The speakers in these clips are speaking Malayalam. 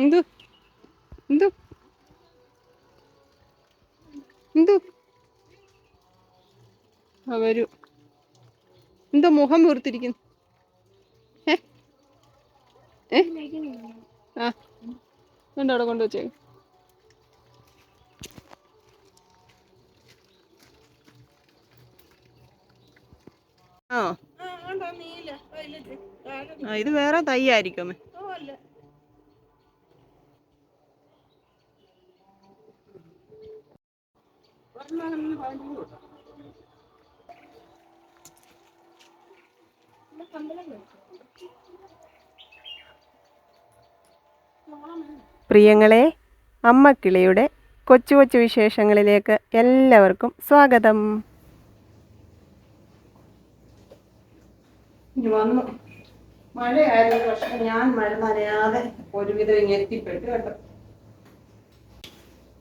എന്തു? എന്തു? എന്തു? വരൂ. എന്താ മുഖം വീർത്തിരിക്കുന്നു. ഏ? ഏ? ആ. എന്താ അവിടെ കൊണ്ടുവച്ചേ ആ. ആ ഇത് വേറെ തൈ ആയിരിക്കും അമ്മേ. പ്രിയങ്ങളെ അമ്മക്കിളിയുടെ കൊച്ചു കൊച്ചു വിശേഷങ്ങളിലേക്ക് എല്ലാവർക്കും സ്വാഗതം. വന്നു. മഴയായിരുന്നു പക്ഷെ ഞാൻ മഴ നനയാതെ ഒരുവിധം ഇങ്ങനെ കേട്ടോ.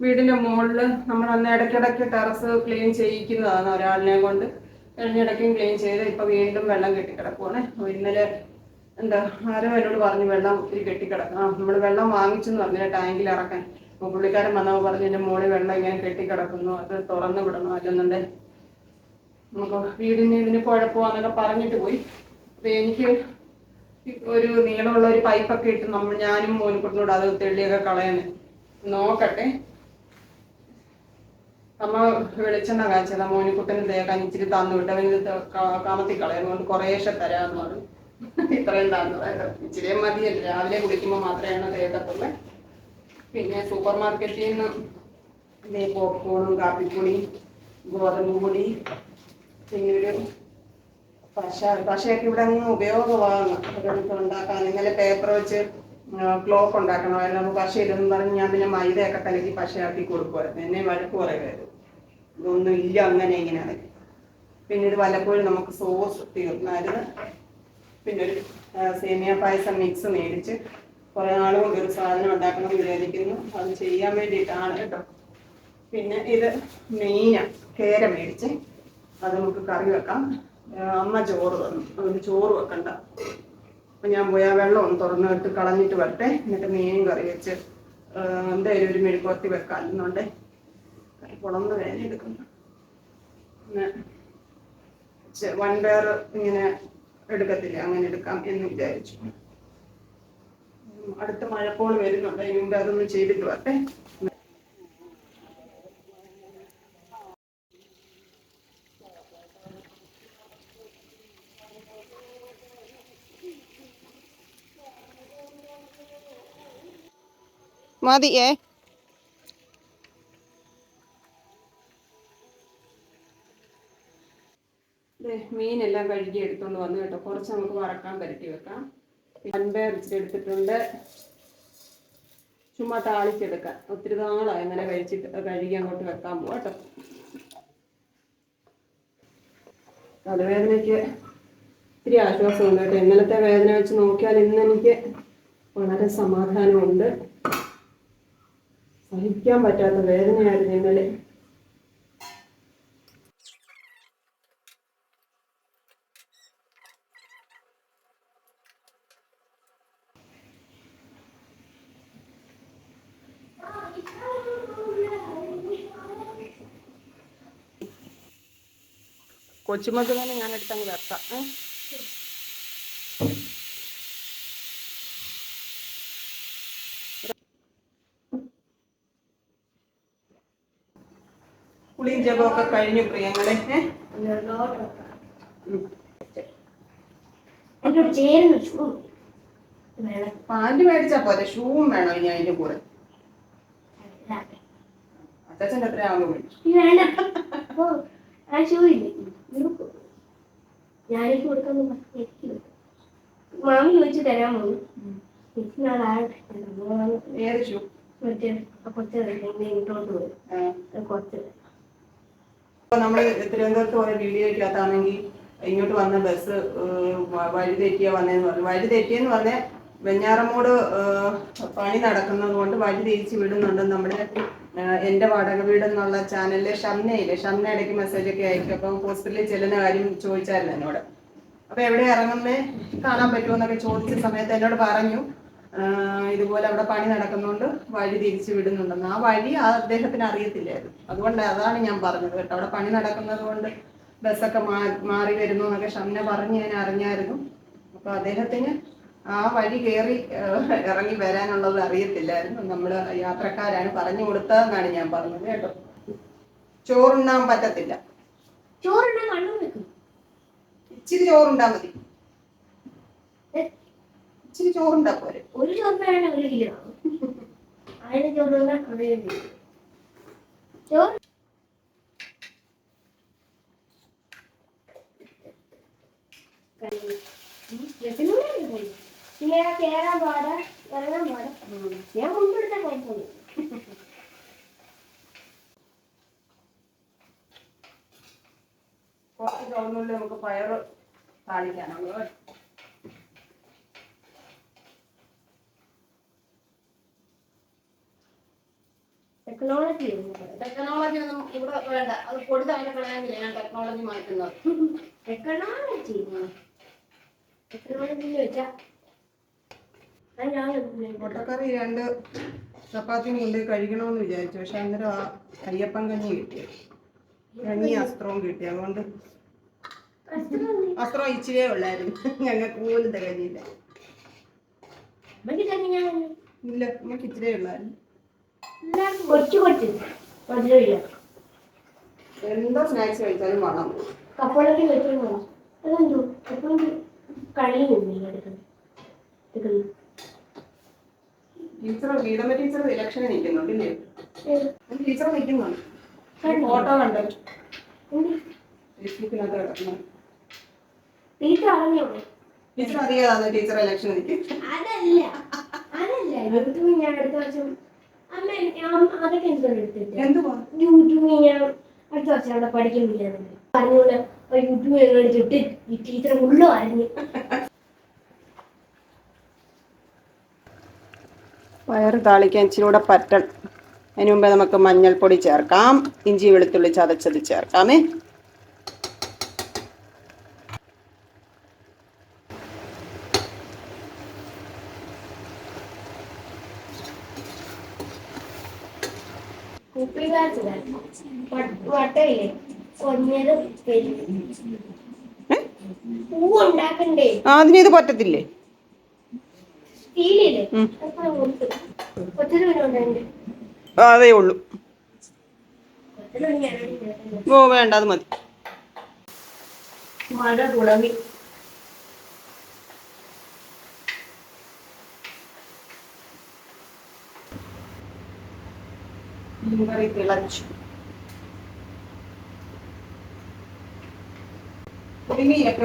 വീടിന്റെ മുകളിൽ നമ്മൾ അന്ന് ഇടയ്ക്കിടയ്ക്ക് ടെറസ് ക്ലീൻ ചെയ്യിക്കുന്നതാണ് ഒരാളിനെ കൊണ്ട്. കഴിഞ്ഞിടയ്ക്കും ക്ലീൻ ചെയ്ത് ഇപ്പൊ വീണ്ടും വെള്ളം കെട്ടിക്കിടക്കുവാണ്. ഇന്നലെ എന്താ ആരോ എന്നോട് പറഞ്ഞു വെള്ളം ഒത്തിരി കെട്ടിക്കിടക്കണം. നമ്മൾ വെള്ളം വാങ്ങിച്ചെന്ന് പറഞ്ഞില്ല ടാങ്കിൽ ഇറക്കാൻ. അപ്പൊ പുള്ളിക്കാരൻ വന്നപ്പോൾ പറഞ്ഞു എന്റെ മുകളിൽ വെള്ളം ഇങ്ങനെ കെട്ടിക്കിടക്കുന്നു അത് തുറന്നു വിടണം അല്ലെന്നുണ്ട്. നമുക്ക് വീടിന് ഇതിന് കുഴപ്പമാണെന്നൊക്കെ പറഞ്ഞിട്ട് പോയി. അപ്പൊ എനിക്ക് ഒരു നീളമുള്ള ഒരു പൈപ്പൊക്കെ ഇട്ട് നമ്മൾ ഞാനും മോനിക്കുട്ടിനോട് അത് തെള്ളിയൊക്കെ കളയാന് നോക്കട്ടെ. അമ്മ വെളിച്ചെണ്ണ കാച്ചത് മോനിക്കുട്ടന് തേക്കാൻ ഇച്ചിരി തന്നു വിട്ട്. അവന് കാമത്തി കളയുന്നതുകൊണ്ട് കുറേശ്ശെ തരാന്ന് പറഞ്ഞു. ഇത്രയും തന്നു. ഇച്ചിരി മതിയല്ല. രാവിലെ കുടിക്കുമ്പോൾ മാത്രമേ തേക്കത്തുള്ളൂ പിന്നെ സൂപ്പർ മാർക്കറ്റിൽ നിന്ന് ഇതേ പോപ്കോണും കാപ്പിപ്പൊടി ഗോതമ്പ് പൊടി പിന്നെ ഒരു പശ പശയൊക്കെ ഇവിടെ അങ്ങ് ഉപയോഗമാണ്. അതൊക്കെ ഉണ്ടാക്കാൻ. ഇന്നലെ പേപ്പർ വെച്ച് ക്ലോക്ക് ഉണ്ടാക്കണമായിരുന്നു. പശ ഇല്ലെന്ന് പറഞ്ഞ് ഞാൻ പിന്നെ മൈദയൊക്കെ കലക്കി പശയാക്കി കൊടുക്കുമായിരുന്നു എന്നെ വഴക്ക് പറയുമായിരുന്നു ഇതൊന്നും ഇല്ല അങ്ങനെ ഇങ്ങനെ പിന്നെ ഇത് വല്ലപ്പോഴും നമുക്ക് സോസ് തീർന്നായിരുന്നു. പിന്നെ ഒരു സേമിയ പായസം മിക്സ് മേടിച്ച് കുറേ നാൾ കൊണ്ട് ഒരു സാധനം ഉണ്ടാക്കണം വിചാരിക്കുന്നു. അത് ചെയ്യാൻ വേണ്ടിയിട്ടാണ് കേട്ടോ. പിന്നെ ഇത് മീന കേര മേടിച്ച് അത് നമുക്ക് കറി വെക്കാം. അമ്മ ചോറ് തന്നു. അതുകൊണ്ട് ചോറ് വെക്കണ്ട. അപ്പൊ ഞാൻ പോയി വെള്ളം ഒന്ന് തുറന്നിട്ട് കളഞ്ഞിട്ട് വരട്ടെ. എന്നിട്ട് മീൻ കറി വെച്ച് എന്തായാലും ഒരു മെഴുക്കുവത്തി വെക്കാം എന്നുണ്ട് എടുക്കുന്നു പിന്നെ വൺ വൻപയർ ഇങ്ങനെ എടുക്കത്തില്ല. അങ്ങനെ എടുക്കാം എന്ന് വിചാരിച്ചു. അടുത്ത മഴക്കോൾ വരുന്നുണ്ട്. മുമ്പ് അതൊന്ന് ചെയ്തിട്ട് വരട്ടെ. മതിയേ കഴുകി എടുത്തോണ്ട് വന്നു കേട്ടോ. കുറച്ച് നമുക്ക് വറക്കാൻ പരട്ടി വെക്കാം. അൻപേ ഇച്ചിരി എടുത്തിട്ടുണ്ട്. ചുമ്മാ താളിച്ചെടുക്കാം. ഒത്തിരി നാളായി. അങ്ങനെ കഴിച്ചിട്ട് കഴുകി അങ്ങോട്ട് വെക്കാൻ പോവാ കേട്ടോ. തലവേദനയ്ക്ക് ഇത്തിരി ആശ്വാസമുണ്ട് കേട്ടോ. ഇന്നലത്തെ വേദന വെച്ച് നോക്കിയാൽ ഇന്ന് എനിക്ക് വളരെ സമാധാനമുണ്ട്. സഹിക്കാൻ പറ്റാത്ത വേദനയായിരുന്നു ഇന്നലെ. കൊച്ചുമക്ക് തന്നെ ഞാൻ എടുത്തങ്ങ് വെക്കാം. ഏ? കുളിയും ജപമൊക്കെ കഴിഞ്ഞു പ്രിയങ്ങളെ. പാന്റ് മേടിച്ചാ പോരെ ഷൂവും വേണം ഇനി അതിന്റെ കൂടെ. അച്ഛന്റെ എത്രയാകുമ്പോൾ ആ ഷൂ ഇല്ലേ ഞാനേക്ക് കൊടുക്കാൻ എനിക്ക് മാമി ചോദിച്ചു തരാൻ പോകുന്നു. എനിക്ക് നാളെ മറ്റേ കുറച്ച് ഇങ്ങോട്ട് പോയി. കുറച്ച് തിരുവനന്തപുരത്ത് പോയ വീഡിയോയ്ക്കകത്താണെങ്കിൽ ഇങ്ങോട്ട് വന്ന ബസ് ഏഹ്, വ- വഴി തെറ്റിയാ വന്നേന്ന് പറഞ്ഞു. വഴി തെറ്റിയെന്ന് പറഞ്ഞ വെഞ്ഞാറമൂട് ഏഹ്, പണി നടക്കുന്നത് കൊണ്ട് വഴി തിരിച്ചു വിടുന്നുണ്ട് നമ്മുടെ എന്റെ വാടക വീട് എന്നുള്ള ചാനലിലെ ഷംനയിൽ ഷംന ഇടയ്ക്ക് മെസ്സേജ് ഒക്കെ അയക്കും. അപ്പം ഹോസ്പിറ്റലിൽ ചെല്ലുന്ന കാര്യം ചോദിച്ചായിരുന്നു എന്നോട്. അപ്പൊ എവിടെ ഇറങ്ങുന്നേ? കാണാൻ പറ്റുമെന്നൊക്കെ ചോദിച്ച സമയത്ത് എന്നോട് പറഞ്ഞു. ഇതുപോലെ അവിടെ പണി നടക്കുന്നതുകൊണ്ട് വഴി തിരിച്ചു വിടുന്നുണ്ടെന്ന്. ആ വഴി ആ അദ്ദേഹത്തിന് അറിയത്തില്ലായിരുന്നു. അതുകൊണ്ട് അതാണ് ഞാൻ പറഞ്ഞത് കേട്ടോ. അവിടെ പണി നടക്കുന്നത് കൊണ്ട് ബസ്സൊക്കെ മാറി വരുന്നു എന്നൊക്കെ ഷംന പറഞ്ഞ് ഞാൻ അറിഞ്ഞായിരുന്നു. അപ്പൊ അദ്ദേഹത്തിന് ആ വഴി കയറി ഇറങ്ങി വരാനുള്ളത് അറിയത്തില്ലായിരുന്നു. നമ്മൾ യാത്രക്കാരാണ് പറഞ്ഞു കൊടുത്തതെന്നാണ് ഞാൻ പറഞ്ഞത് കേട്ടോ. ചോറുണ്ണാൻ പറ്റത്തില്ല. ഇച്ചിരി ചോറുണ്ടാ മതി. ഇച്ചിരി ചോറുണ്ടാ പോരെ. ഒരു ചോറിനാണ് ഒരു കിലോ ആയിരം ചോറ് ഇങ്ങനെ കേറാൻ പാടാ ഇറങ്ങാൻ പാടാ. ഞാൻ കൊണ്ടുകൊടുത്ത കുഴപ്പമില്ല കുറച്ച് ചോറിനുള്ളിൽ നമുക്ക് പയറ് താളിക്കാനുള്ളത് ടെക്നോളജി ടെക്നോളജി ഒന്നും ഇവിടെ വേണ്ട. അത് കൊടുത്ത് അതിനെ കളയാനില്ല ഞാൻ ടെക്നോളജി മാറ്റുന്നത്. ടെക്നോളജി ടെക്നോളജി കണ്ടിട്ടില്ല. മുട്ടക്കറി രണ്ട് ചപ്പാത്തിയും കൊണ്ട് കഴിക്കണമെന്ന് വിചാരിച്ചു. പക്ഷെ അന്നേരം ആ അയ്യപ്പൻ കഞ്ഞി കിട്ടി. കഞ്ഞി അസ്ത്രവും കിട്ടി. അതുകൊണ്ട് അസ്ത്രം ഇച്ചിരിയേ ഉള്ളായിരുന്നു. ഞങ്ങൾക്ക് പോലും തികഞ്ഞില്ല ഇല്ല നമുക്ക് ഇച്ചിരിയേ ഉള്ളായിരുന്നു. എന്തോ സ്നാക്സ് കഴിച്ചാലും വേണം കപ്പളക്കി വെച്ചു അതെന്തോ കപ്പളക്കി കളിയുന്നില്ല എടുക്കുന്നത് എടുക്കുന്നത് ടീച്ചർ ഗീതമ്മ ടീച്ചർ ഇലക്ഷന് നിൽക്കുന്നുണ്ട് ഇല്ലേ? ടീച്ചർ നിൽക്കുന്നുണ്ട്? ഫോട്ടോ കണ്ടു? എന്ത്? ഫേസ്ബുക്കിനകത്ത് കിടക്കുന്നു. ടീച്ചർ അറിഞ്ഞോ? ടീച്ചർ അറിയാതാണ് ടീച്ചർ ഇലക്ഷൻ നിൽക്കും അതല്ല. അതല്ല. യൂട്യൂബിൽ ഞാൻ അടുത്ത വർഷം അമ്മ ഞാൻ അതൊക്കെ എടുത്തിട്ട്? ഞാൻ അടുത്ത വർഷം അവിടെ പഠിക്കുന്നില്ല പറഞ്ഞോളെ എടുത്തിട്ട് ഈ ടീച്ചർ ഉള്ളു അറിഞ്ഞു പയർ താളിക്കാൻ ഇച്ചിരി കൂടെ പറ്റൽ. അതിന് മുമ്പേ നമുക്ക് മഞ്ഞൾപ്പൊടി ചേർക്കാം. ഇഞ്ചി വെളുത്തുള്ളി ചതച്ചത് ചേർക്കാമേ. കുപ്പികാരത്തില്ല വട്ടയില്ലേ കൊഞ്ഞത് പൂ ഉണ്ടാക്കണ്ടേ ആ അതിന് ഇത് പറ്റത്തില്ലേ സ്റ്റീലില്ലേ ഉം. അപ്പൊ കൊടുത്തു കൊച്ചിന് പിന്നെ ആ, അതേ ഉള്ളൂ. ഓ വേണ്ട അത് മതി. മഴ തുടങ്ങി. മീൻകറി തിളച്ചു.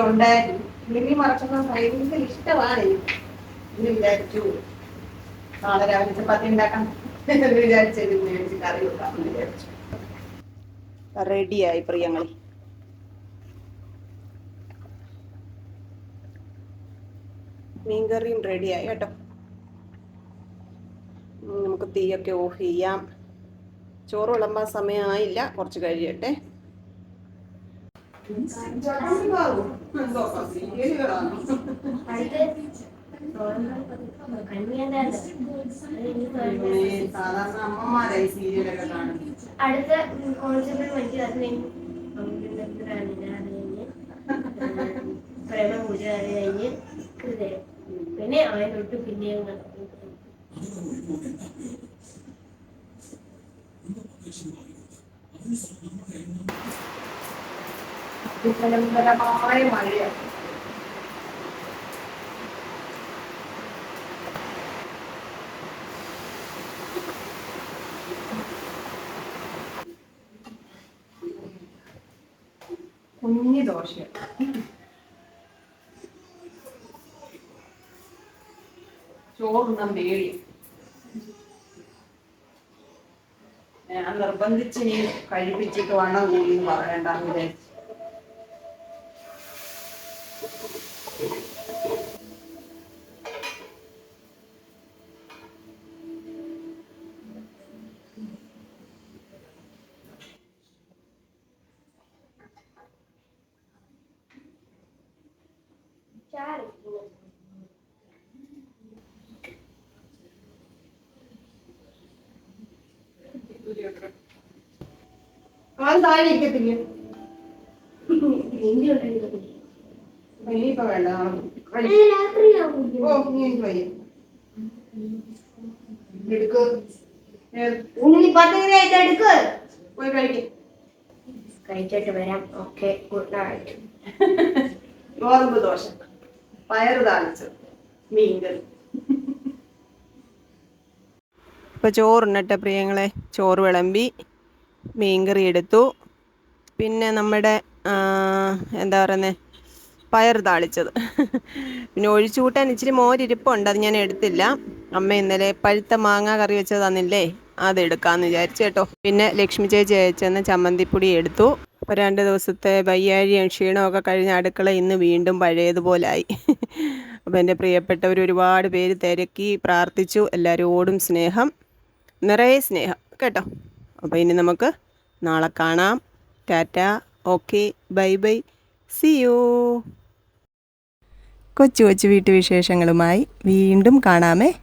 ഉണ്ടായിരുന്നു. പുളിമീൻ മറക്കുന്നത് ഭയങ്കര ഇഷ്ടമാണ് എനിക്ക് ചപ്പാത്തി റെഡിയായി പ്രിയങ്ങളെ. മീൻകറിയും റെഡിയായി കേട്ടോ. നമുക്ക് തീയൊക്കെ ഓഫ് ചെയ്യാം. ചോറ് വിളമ്പാൻ സമയമായില്ല. കുറച്ച് കഴിയട്ടെ. അടുത്ത് കോൺസെപ്റ്റ് മനസ്സിലാക്കി പ്രേമപൂജ അത് കഴിഞ്ഞ് ഹൃദയം പിന്നെ അവൻ തൊട്ട് പിന്നെയും. അതിഭയങ്കരമായ മഴയാണ് കുഞ്ഞി ദോശ ചോറുണ്ണാൻ പേടി ഞാൻ നിർബന്ധിച്ച് നീ കഴിപ്പിച്ചിട്ട് വണ്ണം നീ പറയണ്ടെന്ന് വിചാരിച്ചു അവൻ താഴെ ഇരിക്കത്തില്ല? ഇനിയിപ്പോ വേണ്ട. ഓ നീ എനിക്ക് വയ്യ എടുക്ക്. ഏത്? ഉണ്ണി പത്ത് മിനിറ്റ് എടുക്ക്. പോയി കഴിക്കും. കഴിച്ചിട്ട് വരാം. Okay good night. ഗോതമ്പ് ദോശ. പയറ് താളിച്ചത് മീൻകറി. ഇപ്പൊ ചോറുണ്ണട്ടെ പ്രിയങ്ങളെ ചോറ് വിളമ്പി. മീൻകറി എടുത്തു. പിന്നെ നമ്മുടെ എന്താ പറയുന്നത് പയർ താളിച്ചത്. പിന്നെ ഒഴിച്ചു കൂട്ടാൻ ഇച്ചിരി മോരിരിപ്പുണ്ട് അത് ഞാൻ എടുത്തില്ല. അമ്മ ഇന്നലെ പഴുത്ത മാങ്ങ കറി വെച്ചത് തന്നില്ലേ അത് എടുക്കാമെന്ന് വിചാരിച്ചു കേട്ടോ. പിന്നെ ലക്ഷ്മി ചേച്ചി അയച്ചെന്ന് ചമ്മന്തിപ്പൊടി എടുത്തു. അപ്പോൾ രണ്ട് ദിവസത്തെ വയ്യാഴിയും ക്ഷീണമൊക്കെ കഴിഞ്ഞ അടുക്കള ഇന്ന് വീണ്ടും പഴയതുപോലായി. അപ്പോൾ എന്റെ പ്രിയപ്പെട്ടവർ ഒരുപാട് പേര് തിരക്കി പ്രാർത്ഥിച്ചു. എല്ലാവരോടും സ്നേഹം നിറയെ സ്നേഹം. കേട്ടോ. അപ്പോൾ ഇനി നമുക്ക് നാളെ കാണാം. Tata. Okay. Bye bye. See you കൊച്ചു കൊച്ചു വീട്ടുവിശേഷങ്ങളുമായി വീണ്ടും കാണാമേ.